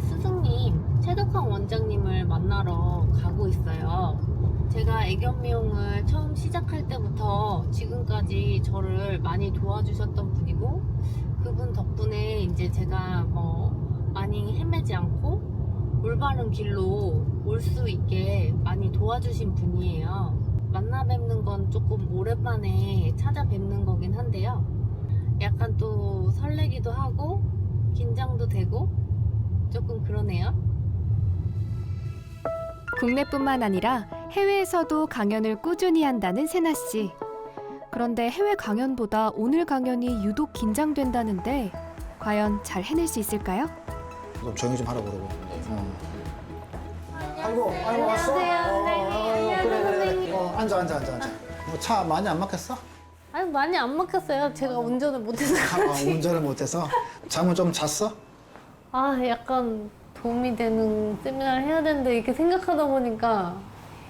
스승님 최덕황 원장님을 만나러 가고 있어요. 제가 애견 미용을 처음 시작할 때부터 지금까지 저를 많이 도와주셨던 분이고 그분 덕분에 이제 제가 뭐 많이 헤매지 않고 올바른 길로 올 수 있게 많이 도와주신 분이에요. 만나 뵙는 건 조금 오랜만에 찾아뵙는 거긴 한데요. 약간 또 설레기도 하고 긴장도 되고 조금 그러네요. 국내뿐만 아니라 해외에서도 강연을 꾸준히 한다는 세나 씨. 그런데 해외 강연보다 오늘 강연이 유독 긴장된다는데 과연 잘 해낼 수 있을까요? 좀 조용히 좀 하라고 그러고. 어. 아이고, 아이고 안녕하세요, 왔어? 선생님. 어, 어, 안녕하세요, 그래, 그래, 그래. 선생님. 어, 앉아, 앉아, 앉아, 앉아. 뭐 차 많이 안 막혔어? 아니 많이 안 막혔어요. 제가 운전을 못해서 아, 그런지. 운전을 못해서 잠은 좀 잤어? 아 약간 도움이 되는 세미나를 해야 되는데 이렇게 생각하다 보니까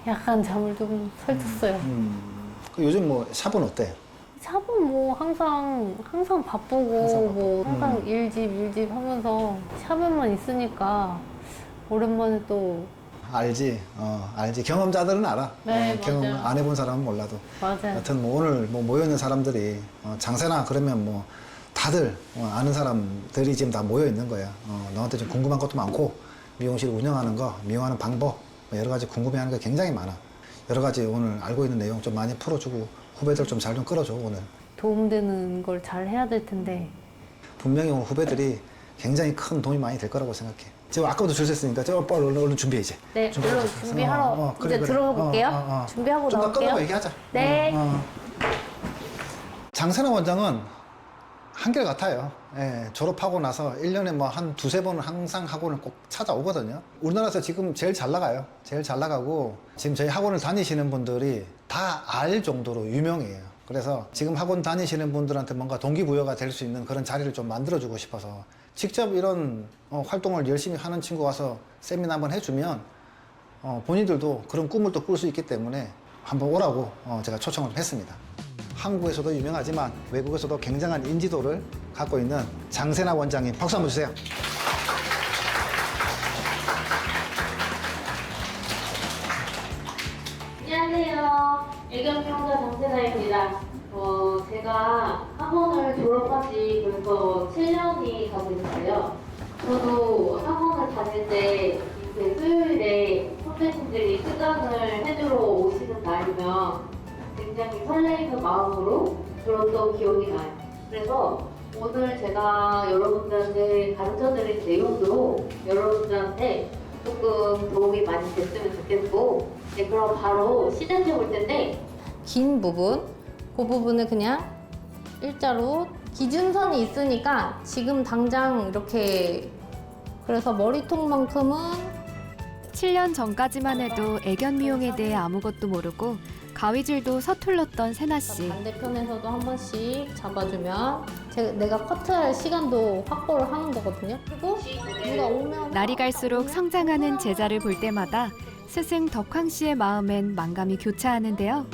약간 잠을 좀 설쳤어요. 음. 그 요즘 뭐 샵은 어때? 샵은 뭐 항상 항상 바쁘고 항상. 뭐 항상 음. 일집 일집 하면서 샵에만 있으니까 오랜만에 또 알지, 어, 알지. 경험자들은 알아. 네, 어, 경험 맞아요. 안 해본 사람은 몰라도. 맞아요. 여튼 뭐 오늘 뭐 모여 있는 사람들이 어, 장세나 그러면 뭐 다들 어, 아는 사람들이 지금 다 모여 있는 거야. 어, 너한테 좀 궁금한 것도 많고 미용실 운영하는 거, 미용하는 방법 뭐 여러 가지 궁금해하는 게 굉장히 많아. 여러 가지 오늘 알고 있는 내용 좀 많이 풀어주고 후배들 좀 잘 좀 끌어줘 오늘. 도움되는 걸 잘 해야 될 텐데 분명히 오늘 후배들이 굉장히 큰 도움이 많이 될 거라고 생각해. 지금 아까부터 줄 섰으니까 저 빨리 얼른, 얼른 준비해 이제. 네 준비하자. 준비하러 어, 어, 그래, 이제 그래. 들어가 볼게요. 어, 어, 어. 준비하고 좀더 나올게요. 끊어고 얘기하자. 네. 어, 어. 장세나 원장은 한결같아요. 예, 졸업하고 나서 1년에 뭐 한 두세 번은 항상 학원을 꼭 찾아오거든요. 우리나라에서 지금 제일 잘 나가요. 제일 잘 나가고 지금 저희 학원을 다니시는 분들이 다 알 정도로 유명해요. 그래서 지금 학원 다니시는 분들한테 뭔가 동기부여가 될 수 있는 그런 자리를 좀 만들어주고 싶어서 직접 이런 어, 활동을 열심히 하는 친구 와서 세미나 한번 해주면 어, 본인들도 그런 꿈을 또 꿀 수 있기 때문에 한번 오라고 어, 제가 초청을 했습니다. 한국에서도 유명하지만 외국에서도 굉장한 인지도를 갖고 있는 장세나 원장님 박수 한번 주세요. 안녕하세요. 애견명자 정세나입니다. 어, 제가 학원을 졸업한 지 벌써 7년이 가고 있어요. 저도 학원을 다닐 때 이렇게 수요일에 선배님들이 수강을 해주러 오시는 날이면 굉장히 설레이는 마음으로 들었던 기억이 나요. 그래서 오늘 제가 여러분들한테 가르쳐드린 내용도 여러분들한테 조금 도움이 많이 됐으면 좋겠고 네, 그럼 바로 시작해 볼 텐데 긴 부분 그 부분을 그냥 일자로 기준선이 있으니까 지금 당장 이렇게 그래서 머리통만큼은 7년 전까지만 해도 애견 미용에 대해 아무것도 모르고 가위질도 서툴렀던 세나 씨. 반대편에서도 한 번씩 잡아주면 제가 내가 커트할 시간도 확보를 하는 거거든요. 그리고 누가 오면 날이 갈수록 성장하는 제자를 볼 때마다 스승 덕황 씨의 마음엔 만감이 교차하는데요.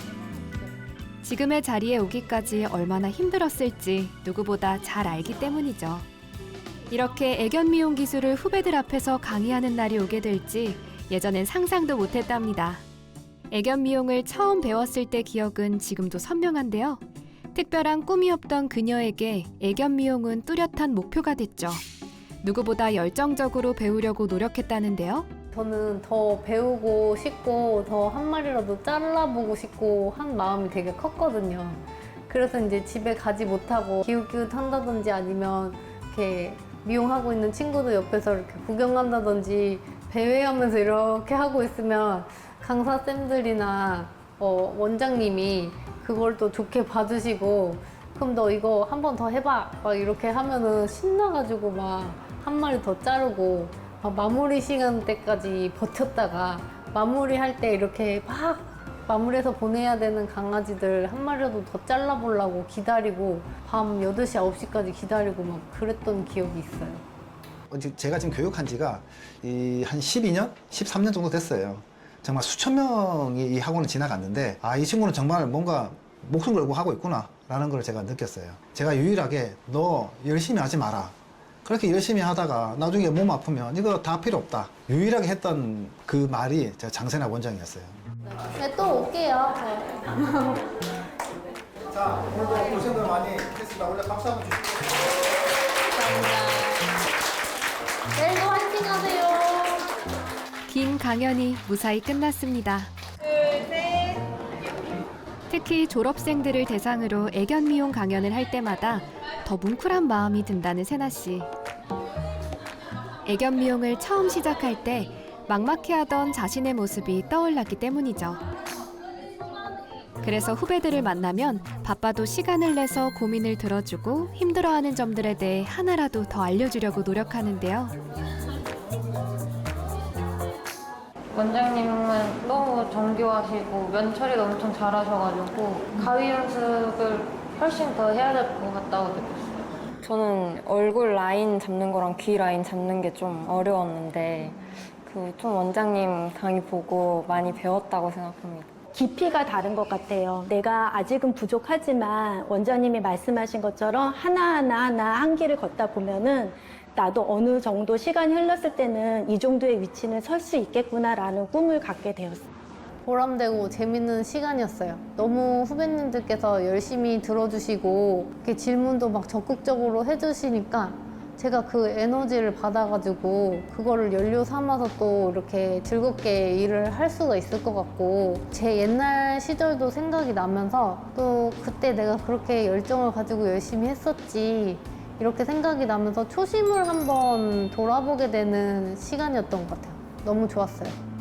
지금의 자리에 오기까지 얼마나 힘들었을지 누구보다 잘 알기 때문이죠. 이렇게 애견 미용 기술을 후배들 앞에서 강의하는 날이 오게 될지 예전엔 상상도 못했답니다. 애견 미용을 처음 배웠을 때 기억은 지금도 선명한데요. 특별한 꿈이 없던 그녀에게 애견 미용은 뚜렷한 목표가 됐죠. 누구보다 열정적으로 배우려고 노력했다는데요. 저는 더 배우고 싶고 더 한 마리라도 잘라보고 싶고 한 마음이 되게 컸거든요. 그래서 이제 집에 가지 못하고 기웃기웃 한다든지 아니면 이렇게 미용하고 있는 친구들 옆에서 이렇게 구경한다든지 배회하면서 이렇게 하고 있으면 강사쌤들이나 어, 원장님이 그걸 또 좋게 봐주시고 그럼 너 이거 한 번 더 해봐 막 이렇게 하면은 신나가지고 막 한 마리 더 자르고 막 마무리 시간 때까지 버텼다가 마무리할 때 이렇게 막 마무리해서 보내야 되는 강아지들 한 마리라도 더 잘라보려고 기다리고 밤 8시, 9시까지 기다리고 막 그랬던 기억이 있어요. 어, 지- 제가 지금 교육한 지가 이 한 12년, 13년 정도 됐어요. 정말 수천 명이 이 학원을 지나갔는데 아 이 친구는 정말 뭔가 목숨 걸고 하고 있구나 라는 걸 제가 느꼈어요. 제가 유일하게 너 열심히 하지 마라. 그렇게 열심히 하다가 나중에 몸 아프면 이거 다 필요 없다. 유일하게 했던 그 말이 저 장세나 원장이었어요. 네, 또 올게요. 자, 오늘도 고생들 많이 했습니다. 원래 박수 한번 주시죠. 내일도 화이팅 하세요. 긴 강연이 무사히 끝났습니다. 특히 졸업생들을 대상으로 애견 미용 강연을 할 때마다 더 뭉클한 마음이 든다는 세나 씨. 애견 미용을 처음 시작할 때 막막해하던 자신의 모습이 떠올랐기 때문이죠. 그래서 후배들을 만나면 바빠도 시간을 내서 고민을 들어주고 힘들어하는 점들에 대해 하나라도 더 알려주려고 노력하는데요. 원장님은 너무 정교하시고 면 처리도 엄청 잘하셔가지고 가위 연습을 훨씬 더 해야 될 것 같다고 느꼈어요. 저는 얼굴 라인 잡는 거랑 귀 라인 잡는 게 좀 어려웠는데 그 좀 원장님 강의 보고 많이 배웠다고 생각합니다. 깊이가 다른 것 같아요. 내가 아직은 부족하지만 원장님이 말씀하신 것처럼 하나하나 하나 한 길을 걷다 보면은 나도 어느 정도 시간이 흘렀을 때는 이 정도의 위치는 설 수 있겠구나라는 꿈을 갖게 되었어요. 보람되고 재밌는 시간이었어요. 너무 후배님들께서 열심히 들어주시고 이렇게 질문도 막 적극적으로 해주시니까 제가 그 에너지를 받아가지고 그거를 연료 삼아서 또 이렇게 즐겁게 일을 할 수가 있을 것 같고 제 옛날 시절도 생각이 나면서 또 그때 내가 그렇게 열정을 가지고 열심히 했었지 이렇게 생각이 나면서 초심을 한번 돌아보게 되는 시간이었던 것 같아요. 너무 좋았어요.